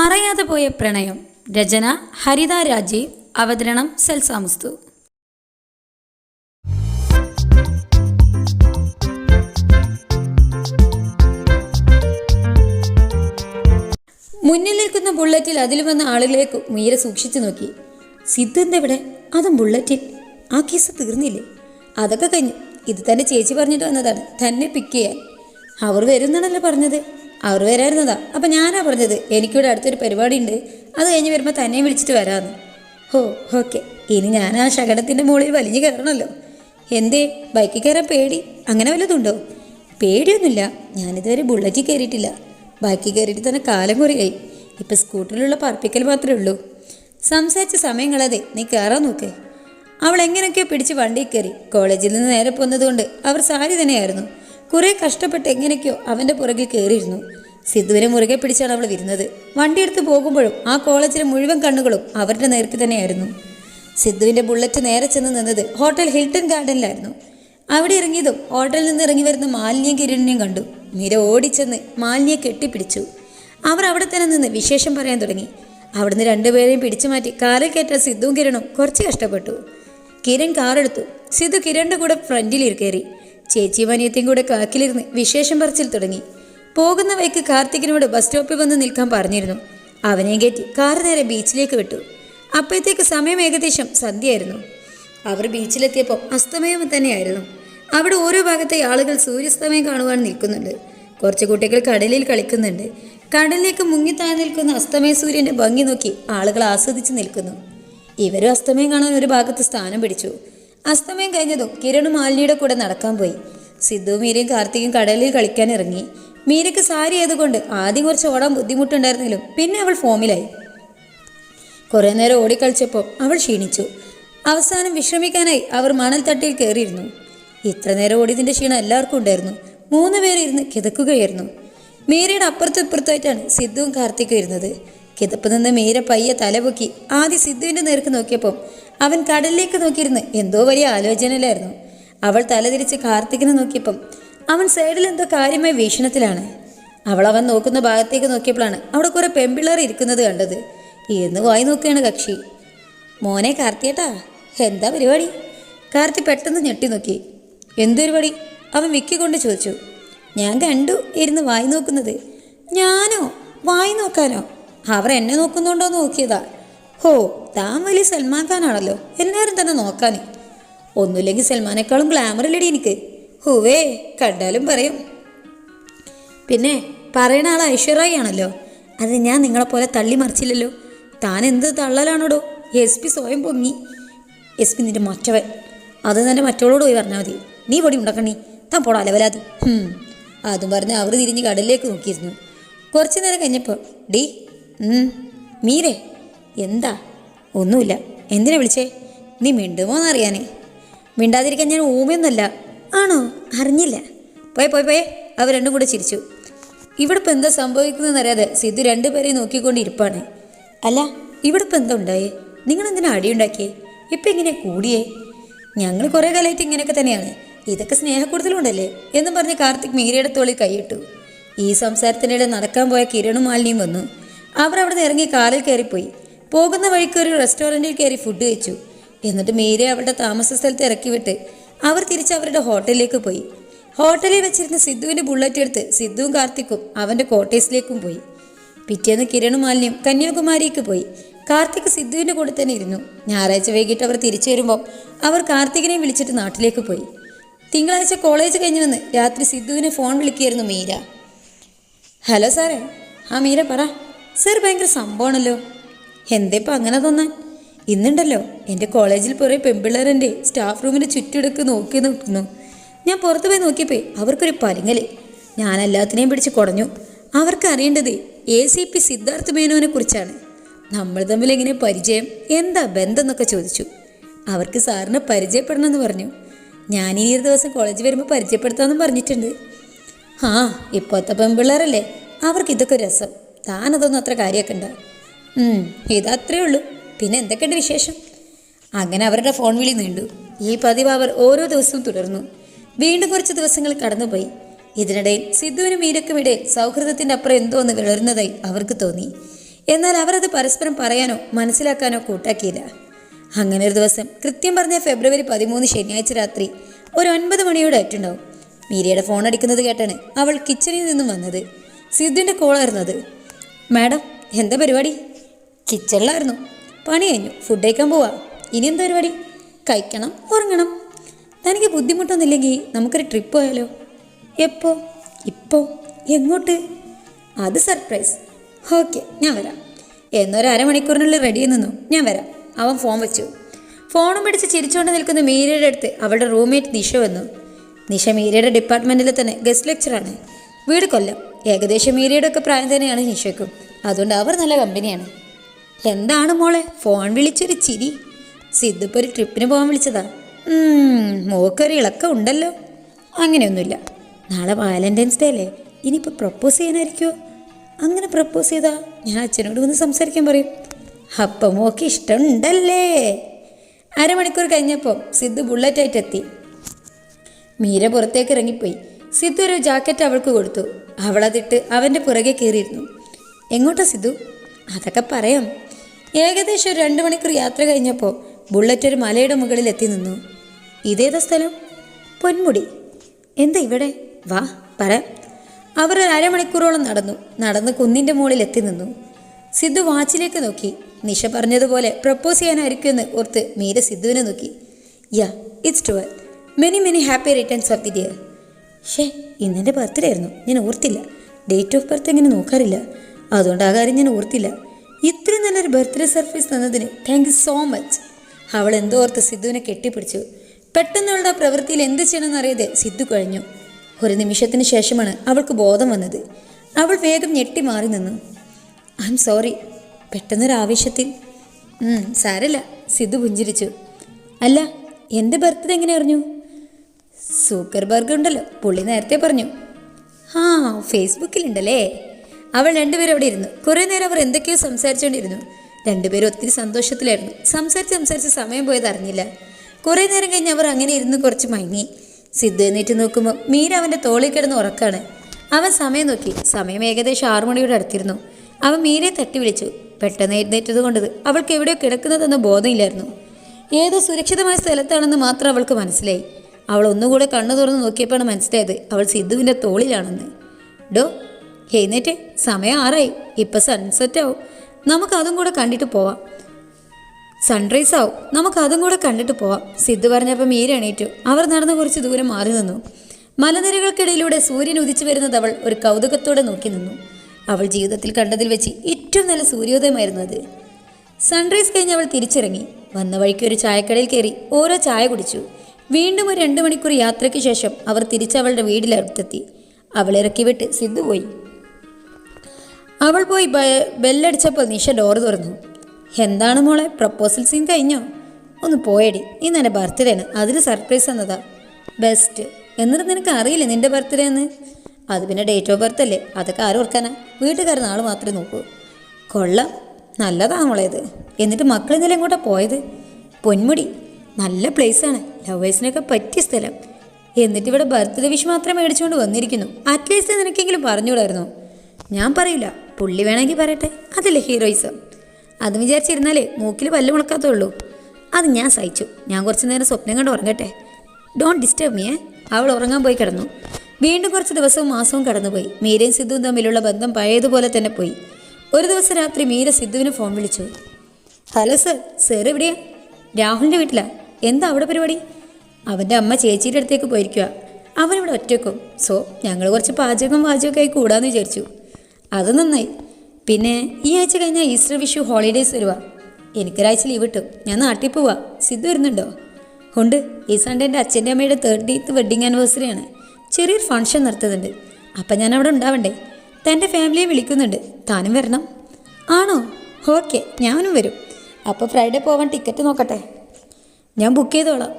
പറയാതെ പോയ പ്രണയം. രചന ഹരിത രാജീവ്. അവതരണം സെൽസാമുസ്തു മുന്നിൽ നിൽക്കുന്ന ബുള്ളറ്റിൽ അതിൽ വന്ന ആളുകളേക്ക് മീര സൂക്ഷിച്ചു നോക്കി. സിദ്ധുന്റെ ഇവിടെ അതും ബുള്ളറ്റിൽ. ആ കേസ് തീർന്നില്ലേ? അതൊക്കെ കഴിഞ്ഞു ഇത് തന്നെ ചേച്ചി പറഞ്ഞിട്ട് വന്നതാണ്. തന്നെ പിക്ക് ചെയ്യാൻ. അവർ വരുന്നാണല്ലോ പറഞ്ഞത്. അവർ വരായിരുന്നതാ. അപ്പം ഞാനാ പറഞ്ഞത് എനിക്കിവിടെ അടുത്തൊരു പരിപാടി ഉണ്ട് അത് കഴിഞ്ഞ് വരുമ്പോൾ തന്നെ വിളിച്ചിട്ട് വരാമെന്ന് ഹോ ഓക്കെ. ഇനി ഞാൻ ആ ശകടത്തിന്റെ മുകളിൽ വലിഞ്ഞു കയറണമല്ലോ എന്തേ ബൈക്കിൽ കയറാൻ പേടി? അങ്ങനെ വല്ലതുണ്ടോ പേടിയൊന്നുമില്ല. ഞാനിതുവരെ ബുള്ളറ്റിൽ കയറിയിട്ടില്ല. ബൈക്കിൽ കയറിയിട്ട് തന്നെ കാലം കുറയായി. ഇപ്പം സ്കൂട്ടറിലുള്ള പറപ്പിക്കൽ മാത്രമേ ഉള്ളൂ. സംസാരിച്ച സമയം നീ കയറാൻ നോക്കേ. അവൾ എങ്ങനെയൊക്കെയോ പിടിച്ച് വണ്ടിയിൽ കയറി. കോളേജിൽ നിന്ന് നേരെ പോന്നതുകൊണ്ട് അവർ സാരി തന്നെയായിരുന്നു. കുറേ കഷ്ടപ്പെട്ട് എങ്ങനെയൊക്കെയോ അവന്റെ പുറകിൽ കയറിയിരുന്നു സിദ്ധുവിനെ മുറുകെ പിടിച്ചാണ് അവൾ വരുന്നത്. വണ്ടിയെടുത്ത് പോകുമ്പോഴും ആ കോളേജിലെ മുഴുവൻ കണ്ണുകളും അവരുടെ നേർക്ക് തന്നെയായിരുന്നു. സിദ്ധുവിന്റെ ബുള്ളറ്റ് നേരെ ചെന്ന് നിന്നത് ഹോട്ടൽ ഹിൽട്ടൺ ഗാർഡനിലായിരുന്നു. അവിടെ ഇറങ്ങിയതും ഹോട്ടലിൽ നിന്ന് ഇറങ്ങി വരുന്ന മാലിന്യം കിരണിനെയും കണ്ടു. മീര ഓടിച്ചെന്ന് മാലിന്യെ കെട്ടിപ്പിടിച്ചു. അവർ അവിടെ തന്നെ നിന്ന് വിശേഷം പറയാൻ തുടങ്ങി. അവിടുന്ന് രണ്ടുപേരെയും പിടിച്ചു മാറ്റി കാറിൽ കയറ്റ സിദ്ധുവും കിരണും കുറച്ച് കഷ്ടപ്പെട്ടു. കിരൺ കാറെടുത്തു. സിദ്ധു കിരണിന്റെ കൂടെ ഫ്രണ്ടിൽ കയറി. ചേച്ചിയും അനിയത്തിയും കൂടെ കാക്കിലിരുന്ന് വിശേഷം പറച്ചിൽ തുടങ്ങി. പോകുന്ന വഴിക്ക് കാർത്തികിനോട് ബസ് സ്റ്റോപ്പിൽ വന്ന് നിൽക്കാൻ പറഞ്ഞിരുന്നു. അവനെയും കയറ്റി കാർ നേരെ ബീച്ചിലേക്ക് വിട്ടു. അപ്പോഴത്തേക്ക് സമയം ഏകദേശം സന്ധ്യയായിരുന്നു. അവർ ബീച്ചിലെത്തിയപ്പോൾ അസ്തമയം തന്നെയായിരുന്നു. അവിടെ ഓരോ ഭാഗത്തെ ആളുകൾ സൂര്യസ്തമയം കാണുവാൻ നിൽക്കുന്നുണ്ട്. കുറച്ച് കുട്ടികൾ കടലിൽ കളിക്കുന്നുണ്ട്. കടലിലേക്ക് മുങ്ങിത്താഴ് നിൽക്കുന്ന അസ്തമയ സൂര്യന്റെ ഭംഗി നോക്കി ആളുകൾ ആസ്വദിച്ച് നിൽക്കുന്നു. ഇവരും അസ്തമയം കാണാൻ ഒരു ഭാഗത്ത് സ്ഥാനം പിടിച്ചു. അസ്തമയം കഴിഞ്ഞതും കിരണും മാലിനിയുടെ കൂടെ നടക്കാൻ പോയി. സിദ്ധു മീരയും കാർത്തികും കടലിൽ കളിക്കാൻ ഇറങ്ങി. മീരയ്ക്ക് സാരി ആയതുകൊണ്ട് ആദ്യം കുറച്ച് ഓടാൻ ബുദ്ധിമുട്ടുണ്ടായിരുന്നെങ്കിലും പിന്നെ അവൾ ഫോമിലായി. കുറേ നേരം ഓടിക്കളിച്ചപ്പോൾ അവൾ ക്ഷീണിച്ചു. അവസാനം വിശ്രമിക്കാനായി അവർ മണൽത്തട്ടിയിൽ കയറിയിരുന്നു. ഇത്ര നേരം ഓടിയതിന്റെ ക്ഷീണം എല്ലാവർക്കും ഉണ്ടായിരുന്നു. മൂന്ന് പേരിരുന്ന് കിതക്കുകയായിരുന്നു. മീരയുടെ അപ്പുറത്തും ഇപ്പുറത്തായിട്ടാണ് സിദ്ധുവും കാർത്തിക്കും ഇരുന്നത്. കിതപ്പ് നിന്ന് മീര പയ്യെ തലപൊക്കി ആദ്യം സിദ്ധുവിന്റെ നേർക്ക് നോക്കിയപ്പോൾ അവൻ കടലിലേക്ക് നോക്കിയിരുന്ന് എന്തോ വലിയ ആലോചനയിലായിരുന്നു. അവൾ തലതിരിച്ച് കാർത്തികിനെ നോക്കിയപ്പം അവൻ സൈഡിൽ എന്തോ കാര്യമായ വീക്ഷണത്തിലാണ്. അവൾ അവൻ നോക്കുന്ന ഭാഗത്തേക്ക് നോക്കിയപ്പോഴാണ് അവിടെ കുറേ പെൺപിള്ളേർ ഇരിക്കുന്നത് കണ്ടത്. എന്ന് വായി നോക്കുകയാണ് കക്ഷി. മോനെ കാർത്തിയേട്ടാ എന്താ പരിപാടി? കാർത്തി പെട്ടെന്ന് ഞെട്ടി നോക്കി. എന്ത് പരിപാടി? അവൻ വിക്കി കൊണ്ട് ചോദിച്ചു. ഞാൻ കണ്ടു ഇരുന്ന് വായി നോക്കുന്നത്. ഞാനോ? വായി നോക്കാനോ? അവർ എന്നെ നോക്കുന്നുണ്ടോ നോക്കിയതാ. ഹോ താൻ വലിയ സൽമാൻ ഖാനാണല്ലോ എല്ലാവരും തന്നെ നോക്കാൻ. ഒന്നുമില്ലെങ്കിൽ സൽമാനേക്കാളും ഗ്ലാമറില്ലടി എനിക്ക്. ഹുവേ കണ്ടാലും പറയും. പിന്നെ പറയണ ആൾ ഐശ്വര്യ ആണല്ലോ. അത് ഞാൻ നിങ്ങളെപ്പോലെ തള്ളി മറിച്ചില്ലല്ലോ. താൻ എന്ത് തള്ളലാണോടോ? എസ് പി സ്വയം പൊങ്ങി. എസ് പി നിന്റെ മറ്റവൻ. അത് തന്നെ മറ്റവളോട് പോയി പറഞ്ഞാൽ മതി. നീ പൊടി ഉണ്ടാക്കണി താൻ പോടാ അലവലാതി. അതും പറഞ്ഞ് അവർ തിരിഞ്ഞ് കടലിലേക്ക് നോക്കിയിരുന്നു. കുറച്ചു നേരം കഴിഞ്ഞപ്പോൾ ഡീ മീരേ എന്താ? ഒന്നുമില്ല. എന്തിനാ വിളിച്ചേ? നീ മിണ്ടുമോന്നറിയാനേ. മിണ്ടാതിരിക്കാൻ ഞാൻ ഊമയൊന്നുമല്ല. ആണോ? അറിഞ്ഞില്ല. പോയെ പോയെ പോയെ. അവർ രണ്ടും കൂടെ ചിരിച്ചു. ഇവിടെ ഇപ്പം എന്താ സംഭവിക്കുന്നതെന്ന് അറിയാതെ സിദ്ധു രണ്ടുപേരെയും നോക്കിക്കൊണ്ടിരിപ്പാണ് അല്ല ഇവിടെ ഇപ്പം എന്താ ഉണ്ടായേ? എന്തിനാ അടിയുണ്ടാക്കിയേ? ഇപ്പം ഇങ്ങനെ കൂടിയേ? ഞങ്ങൾ കുറേ കാലമായിട്ട് ഇങ്ങനെയൊക്കെ തന്നെയാണ്. ഇതൊക്കെ സ്നേഹക്കൂടുതലുണ്ടല്ലേ? എന്നും പറഞ്ഞ് കാർത്തിക് മീരയുടെ തോളിൽ കൈയിട്ടു. ഈ സംസാരത്തിനിടെ നടക്കാൻ പോയ കിരണും മാലിനിയും വന്നു. അവർ അവിടെ നിന്ന് ഇറങ്ങി കാറിൽ കയറിപ്പോയി. പോകുന്ന വഴിക്ക് ഒരു റെസ്റ്റോറന്റിൽ കയറി ഫുഡ് കഴിച്ചു. എന്നിട്ട് മീരെ അവരുടെ താമസ സ്ഥലത്ത് ഇറക്കി വിട്ട് അവർ തിരിച്ച് അവരുടെ ഹോട്ടലിലേക്ക് പോയി. ഹോട്ടലിൽ വെച്ചിരുന്ന സിദ്ധുവിന്റെ ബുള്ളറ്റ് എടുത്ത് സിദ്ധുവും കാർത്തിക്കും അവന്റെ കോട്ടേഴ്സിലേക്കും പോയി. പിറ്റേന്ന് കിരണും മാലിന്യം കന്യാകുമാരിക്ക് പോയി. കാർത്തിക് സിദ്ധുവിന്റെ കൂടെ തന്നെ ഇരുന്നു. ഞായറാഴ്ച വൈകിട്ട് അവർ തിരിച്ചു വരുമ്പോൾ അവർ കാർത്തികിനെ വിളിച്ചിട്ട് നാട്ടിലേക്ക് പോയി. തിങ്കളാഴ്ച കോളേജ് കഴിഞ്ഞ് വന്ന് രാത്രി സിദ്ധുവിനെ ഫോൺ വിളിക്കുകയായിരുന്നു മീര. ഹലോ സാറേ ആ മീര പറ. സാർ ഭയങ്കര സംഭവമാണല്ലോ. എന്തേപ്പം അങ്ങനെ തോന്നാൻ? ഇന്നുണ്ടല്ലോ എന്റെ കോളേജിൽ കുറേ പെൺപിള്ളേരെന്റെ സ്റ്റാഫ് റൂമിന്റെ ചുറ്റെടുക്ക് നോക്കി നിൽക്കുന്നു. ഞാൻ പുറത്ത് പോയി അവർക്കൊരു പലിങ്ങൽ ഞാൻ എല്ലാത്തിനെയും പിടിച്ച് കുടഞ്ഞു. അവർക്ക് അറിയേണ്ടത് എ സി പി സിദ്ധാർത്ഥ് മേനോനെ കുറിച്ചാണ്. നമ്മൾ തമ്മിൽ എങ്ങനെ പരിചയം എന്താ ബന്ധം എന്നൊക്കെ ചോദിച്ചു. അവർക്ക് സാറിനെ പരിചയപ്പെടണമെന്ന് പറഞ്ഞു. ഞാനിനി ഒരു ദിവസം കോളേജ് വരുമ്പോൾ പരിചയപ്പെടുത്താമെന്നും പറഞ്ഞിട്ടുണ്ട്. ആ ഇപ്പോഴത്തെ പെൺപിള്ളേരല്ലേ അവർക്ക് ഇതൊക്കെ രസം. താനതൊന്നും അത്ര കാര്യമൊക്കെ ഉം, ഇതത്രേ ഉള്ളൂ പിന്നെ എന്തൊക്കെയുണ്ട് വിശേഷം? അങ്ങനെ അവരുടെ ഫോൺ വിളി നീണ്ടു. ഈ പതിവ് അവർ ഓരോ ദിവസവും തുടർന്നു. വീണ്ടും കുറച്ച് ദിവസങ്ങൾ കടന്നുപോയി. ഇതിനിടയിൽ സിദ്ധുവിനും മീരക്കുമിടയിൽ സൗഹൃദത്തിന്റെ അപ്പുറം എന്തോ ഒന്ന് വിളരുന്നതായി അവർക്ക് തോന്നി. എന്നാൽ അവരത് പരസ്പരം പറയാനോ മനസ്സിലാക്കാനോ കൂട്ടാക്കിയില്ല. അങ്ങനെ ഒരു ദിവസം കൃത്യം പറഞ്ഞ ഫെബ്രുവരി പതിമൂന്ന് ശനിയാഴ്ച രാത്രി ഒരു ഒൻപത് മണിയോടെ ആയിട്ടുണ്ടാവും. മീരയുടെ ഫോൺ അടിക്കുന്നത് കേട്ടാണ് അവൾ കിച്ചണിൽ നിന്നും വന്നത്. സിദ്ധുവിന്റെ കോളായിരുന്നു അത്. മാഡം എന്താ പരിപാടി? കിച്ചണിലായിരുന്നു. പണി കഴിഞ്ഞു. ഫുഡ് കഴിക്കാൻ പോവാ. ഇനി എന്താ പരിപാടി? കഴിക്കണം ഉറങ്ങണം. തനിക്ക് ബുദ്ധിമുട്ടൊന്നുമില്ലെങ്കിൽ നമുക്കൊരു ട്രിപ്പ് പോയാലോ? എപ്പോ? ഇപ്പോ? എങ്ങോട്ട്? അത് സർപ്രൈസ് ഓക്കെ ഞാൻ വരാം. എന്നൊരു അരമണിക്കൂറിനുള്ളിൽ റെഡി നിന്നു. ഞാൻ വരാം. അവൻ ഫോൺ വെച്ചു. ഫോണും പിടിച്ച് ചിരിച്ചുകൊണ്ട് നിൽക്കുന്ന മീരയുടെ അടുത്ത് അവളുടെ റൂംമേറ്റ് നിഷ വന്നു. നിഷ മീരയുടെ ഡിപ്പാർട്ട്മെന്റിൽ തന്നെ ഗസ്റ്റ് ലെക്ചറാണ് വീട് കൊല്ലം. ഏകദേശം മീരിയുടെ ഒക്കെ പ്രായം തന്നെയാണ് നിഷയ്ക്കും. അതുകൊണ്ട് അവർ നല്ല കമ്പനിയാണ്. എന്താണ് മോളെ? ഫോൺ വിളിച്ചൊരു ചിരി. സിദ്ധിപ്പോൾ ഒരു ട്രിപ്പിന് പോകാൻ വിളിച്ചതാ. മോക്കൊരു ഇളക്കം ഉണ്ടല്ലോ. അങ്ങനെയൊന്നുമില്ല. നാളെ വാലന്റൈൻസ് ഡേ അല്ലേ? ഇനിയിപ്പോൾ പ്രപ്പോസ് ചെയ്യാനായിരിക്കുമോ അങ്ങനെ പ്രപ്പോസ് ചെയ്താ ഞാൻ അച്ഛനോട് വന്ന് സംസാരിക്കാൻ പറയും. അപ്പം മോക്ക് ഇഷ്ടമുണ്ടല്ലേ? അരമണിക്കൂർ കഴിഞ്ഞപ്പോൾ സിദ്ധു ബുള്ളറ്റായിട്ട് എത്തി മീര പുറത്തേക്ക് ഇറങ്ങിപ്പോയി. സിദ്ധു ഒരു ജാക്കറ്റ് അവൾക്ക് കൊടുത്തു. അവളതിട്ട് അവന്റെ പുറകെ കയറിയിരുന്നു. എങ്ങോട്ടാ സിദ്ധു? അതൊക്കെ പറയാം. ഏകദേശം ഒരു രണ്ട് മണിക്കൂർ യാത്ര കഴിഞ്ഞപ്പോൾ ബുള്ളറ്റ് ഒരു മലയുടെ മുകളിൽ എത്തി നിന്നു. ഇതേതാ സ്ഥലം? പൊന്മുടി. എന്താ ഇവിടെ? വാ പറ. അവർ അരമണിക്കൂറോളം നടന്നു. നടന്ന് കുന്നിന്റെ മുകളിൽ എത്തി നിന്നു. സിദ്ധു വാച്ചിലേക്ക് നോക്കി. നിഷ പറഞ്ഞതുപോലെ പ്രപ്പോസ് ചെയ്യാനായിരിക്കുമെന്ന് ഓർത്ത് മീര സിദ്ധുവിനെ നോക്കി. Yeah it's twelve many many happy returns of the dear ഷേ ഇന്നെന്റെ ബർത്ത്ഡേ ആയിരുന്നു. ഞാൻ ഓർത്തില്ല. ഡേറ്റ് ഓഫ് ബർത്ത് എങ്ങനെ നോക്കാറില്ല. അതുകൊണ്ട് ആ കാര്യം ഞാൻ ഓർത്തില്ല. ഇത്രയും നല്ലൊരു ബർത്ത്ഡേ സർപ്രൈസ് തന്നതിന് താങ്ക് യു സോ മച്ച് അവൾ എന്തോ ഓർത്ത് സിദ്ധുവിനെ കെട്ടിപ്പിടിച്ചു. പെട്ടെന്ന് അവളുടെ ആ പ്രവൃത്തിയിൽ എന്ത് ചെയ്യണമെന്ന് അറിയാതെ സിദ്ധു കഴിഞ്ഞു. ഒരു നിമിഷത്തിന് ശേഷമാണ് അവൾക്ക് ബോധം വന്നത്. അവൾ വേഗം ഞെട്ടി മാറി നിന്നു. ഐ എം സോറി പെട്ടെന്നൊരു ആവേശത്തിൽ. സാരല്ല. സിദ്ധു പുഞ്ചിരിച്ചു. അല്ല എന്റെ ബർത്ത്ഡേ എങ്ങനെ അറിഞ്ഞു? സൂക്കർബർഗ് ഉണ്ടല്ലോ പുള്ളി നേരത്തെ പറഞ്ഞു. ആ ഫേസ്ബുക്കിലുണ്ടല്ലേ? അവൾ രണ്ടുപേരും അവിടെ ഇരുന്നു. കുറേ നേരം അവർ എന്തൊക്കെയോ സംസാരിച്ചുകൊണ്ടിരുന്നു. രണ്ടുപേരും ഒത്തിരി സന്തോഷത്തിലായിരുന്നു. സംസാരിച്ച് സംസാരിച്ച് സമയം പോയത് അറിഞ്ഞില്ല. കുറേ നേരം കഴിഞ്ഞ് അവർ അങ്ങനെ ഇരുന്ന് കുറച്ച് മയങ്ങി. സിദ്ധു എന്നിട്ട് നോക്കുമ്പോൾ മീര അവന്റെ തോളിൽ കിടന്ന് ഉറക്കാണ്. അവൻ സമയം നോക്കി. സമയം ഏകദേശം ആറു മണിയോട് അടുത്തിരുന്നു. അവൻ മീരയെ തട്ടി വിളിച്ചു. പെട്ടെന്ന് എഴുന്നേറ്റത് കൊണ്ടത് അവൾക്ക് എവിടെയോ കിടക്കുന്നതെന്ന ബോധമില്ലായിരുന്നു. ഏതോ സുരക്ഷിതമായ സ്ഥലത്താണെന്ന് മാത്രം അവൾക്ക് മനസ്സിലായി. അവൾ ഒന്നുകൂടെ കണ്ണു തുറന്ന് നോക്കിയപ്പോഴാണ് മനസ്സിലായത് അവൾ സിദ്ധുവിന്റെ തോളിലാണെന്ന്. ഡോ എഴുന്നേറ്റ്. സമയം ആറായി. ഇപ്പം സൺസെറ്റ് ആവും. നമുക്ക് അതും കൂടെ കണ്ടിട്ട് പോവാം. സൺറൈസ് ആവും. നമുക്ക് അതും കൂടെ കണ്ടിട്ട് പോവാം. സിദ്ധു പറഞ്ഞപ്പോൾ മീര എണീറ്റു. അവർ നടന്ന് കുറച്ച് ദൂരം മാറി നിന്നു. മലനിരകൾക്കിടയിലൂടെ സൂര്യൻ ഉദിച്ചു വരുന്നത് അവൾ ഒരു കൗതുകത്തോടെ നോക്കി നിന്നു. അവൾ ജീവിതത്തിൽ കണ്ടതിൽ വെച്ച് ഏറ്റവും നല്ല സൂര്യോദയമായിരുന്നു അത്. സൺറൈസ് കഴിഞ്ഞ് അവൾ തിരിച്ചിറങ്ങി. വന്ന വഴിക്ക് ഒരു ചായക്കടയിൽ കയറി ഓരോ ചായ കുടിച്ചു. വീണ്ടും ഒരു രണ്ട് മണിക്കൂർ യാത്രയ്ക്ക് ശേഷം അവർ തിരിച്ചവളുടെ വീടിലടുത്തെത്തി അവളിറക്കി ഇറക്കി വിട്ട് സിദ്ധു പോയി. അവൾ പോയി ബെല്ലടിച്ചപ്പോൾ നിഷ ഡോറ് തുറന്നു. എന്താണ് മോളെ പ്രപ്പോസൽ സീൻ കഴിഞ്ഞോ? ഒന്ന് പോയടി ഇന്ന് എന്റെ ബർത്ത്ഡേ അതിന് സർപ്രൈസ് തന്നതാ. ബെസ്റ്റ് എന്നിട്ട് നിനക്ക് അറിയില്ലേ നിന്റെ ബർത്ത്ഡേ എന്ന് അത് പിന്നെ ഡേറ്റ് ഓഫ് ബർത്ത് അല്ലേ അതൊക്കെ ആരും ഓർക്കാനാ വീട്ടുകാർ നാൾ മാത്രമേ നോക്കൂ. കൊള്ളാം നല്ലതാ മോളെ ഇത് എന്നിട്ട് മക്കൾ എങ്ങോട്ടാ പോയത്? പൊന്മുടി നല്ല പ്ലേസാണ് ലവേഴ്സിനൊക്കെ പറ്റിയ സ്ഥലം. എന്നിട്ട് ഇവിടെ ബർത്ത്ഡേ വിഷ് മാത്രം മേടിച്ചുകൊണ്ട് വന്നിരിക്കുന്നു. അറ്റ്ലീസ്റ്റ് നിനക്കെങ്കിലും പറഞ്ഞുകൂടായിരുന്നു? ഞാൻ പറയില്ല. പുള്ളി വേണമെങ്കിൽ പറയട്ടെ. അതല്ലേ ഹീറോയിസം അത് വിചാരിച്ചിരുന്നാലേ മൂക്കിൽ പല്ല് മുളക്കാത്തുള്ളൂ. അത് ഞാൻ സഹിച്ചു. ഞാൻ കുറച്ച് നേരം സ്വപ്നം കണ്ട് ഉറങ്ങട്ടെ. ഡോണ്ട് ഡിസ്റ്റർബ് മീ അവൾ ഉറങ്ങാൻ പോയി കിടന്നു. വീണ്ടും കുറച്ച് ദിവസവും മാസവും കടന്നുപോയി. മീരയും സിദ്ധുവും തമ്മിലുള്ള ബന്ധം പഴയതുപോലെ തന്നെ പോയി. ഒരു ദിവസം രാത്രി മീര സിദ്ധുവിന് ഫോൺ വിളിച്ചു. ഹലോ സർ സർ എവിടെയാ? രാഹുലിന്റെ വീട്ടിലാ. എന്താ അവിടെ പരിപാടി? അവന്റെ അമ്മ ചേച്ചിയുടെ അടുത്തേക്ക് പോയിരിക്കുക അവനിവിടെ ഒറ്റക്കും സോ ഞങ്ങൾ കുറച്ച് പാചകം വാചകമൊക്കെ ആയി കൂടാന്ന് വിചാരിച്ചു. അത് നന്നായി. പിന്നെ ഈ ആഴ്ച കഴിഞ്ഞാൽ ഈസ്റ്റർ വിഷു ഹോളിഡേയ്സ് വരുവാ. എനിക്കൊരാഴ്ച ലീവ് കിട്ടും. ഞാൻ നാട്ടിൽ പോവാ. സിദ്ധു വരുന്നുണ്ടോ? ഉണ്ട്. ഈ സൺഡേ എന്റെ അച്ഛന്റെ അമ്മയുടെ തേർട്ടീത്ത് വെഡിങ് ആനിവേഴ്സറിയാണ് ചെറിയൊരു ഫംഗ്ഷൻ നടത്തുന്നുണ്ട്. അപ്പം ഞാൻ അവിടെ ഉണ്ടാവണ്ടേ? തന്റെ ഫാമിലിയെ വിളിക്കുന്നുണ്ട്. താനും വരണം. ആണോ? ഓക്കെ ഞാനും വരും. അപ്പോൾ ഫ്രൈഡേ പോവാൻ ടിക്കറ്റ് നോക്കട്ടെ? ഞാൻ ബുക്ക് ചെയ്തോളാം.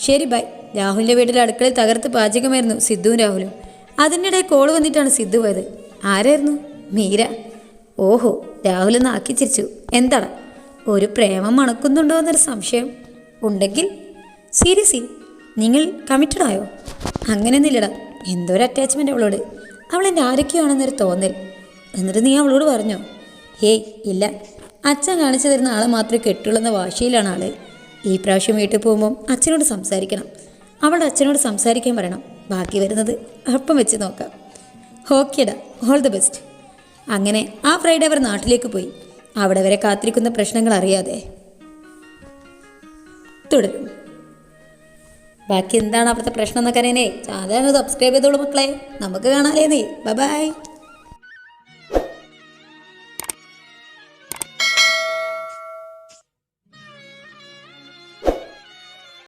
ശരി ബൈ രാഹുലിന്റെ വീട്ടിൽ അടുക്കളയിൽ തകർത്ത് പാചകമായിരുന്നു സിദ്ധുവും രാഹുലും. അതിനിടെ കോൾ വന്നിട്ടാണ് സിദ്ധു പോയത്. ആരായിരുന്നു? മീര. ഓഹോ രാഹുൽ ഒന്ന് ആക്കി ചിരിച്ചു. എന്താണ്? ഒരു പ്രേമം മണക്കുന്നുണ്ടോ എന്നൊരു സംശയം. ഉണ്ടെങ്കിൽ സീരിയസ്ലി നിങ്ങൾ കമ്മിറ്റഡ് ആയോ? അങ്ങനെയൊന്നുമില്ലടാ. എന്തോ ഒരു അറ്റാച്ച്മെന്റ് അവളോട്. അവൾ എന്റെ ആരൊക്കെയാണെന്നൊരു തോന്നൽ. എന്നിട്ട് നീ അവളോട് പറഞ്ഞോ? ഹേയ് ഇല്ല. അച്ഛൻ കാണിച്ചു തരുന്ന ആളെ മാത്രമേ കെട്ടുള്ളെന്ന വാശിയിലാണ് ആൾ. ഈ പ്രാവശ്യം വീട്ടിൽ പോകുമ്പം അച്ഛനോട് സംസാരിക്കണം. അവളുടെ അച്ഛനോട് സംസാരിക്കാൻ പറയണം. ബാക്കി വരുന്നത് അപ്പം വെച്ച് നോക്കാം. ഓക്കേടാ ഓൾ ദി ബെസ്റ്റ്. അങ്ങനെ ആ ഫ്രൈഡേ അവർ നാട്ടിലേക്ക് പോയി. അവിടെ വരെ കാത്തിരിക്കുന്ന പ്രശ്നങ്ങൾ അറിയാതെ. തുടരും. ബാക്കി എന്താണ് അവിടുത്തെ പ്രശ്നം എന്നൊക്കെ അറിയാനേ സാധാരണ സബ്സ്ക്രൈബ് ചെയ്തോളൂ മക്കളെ. നമുക്ക് കാണാലേ നീ? ബൈ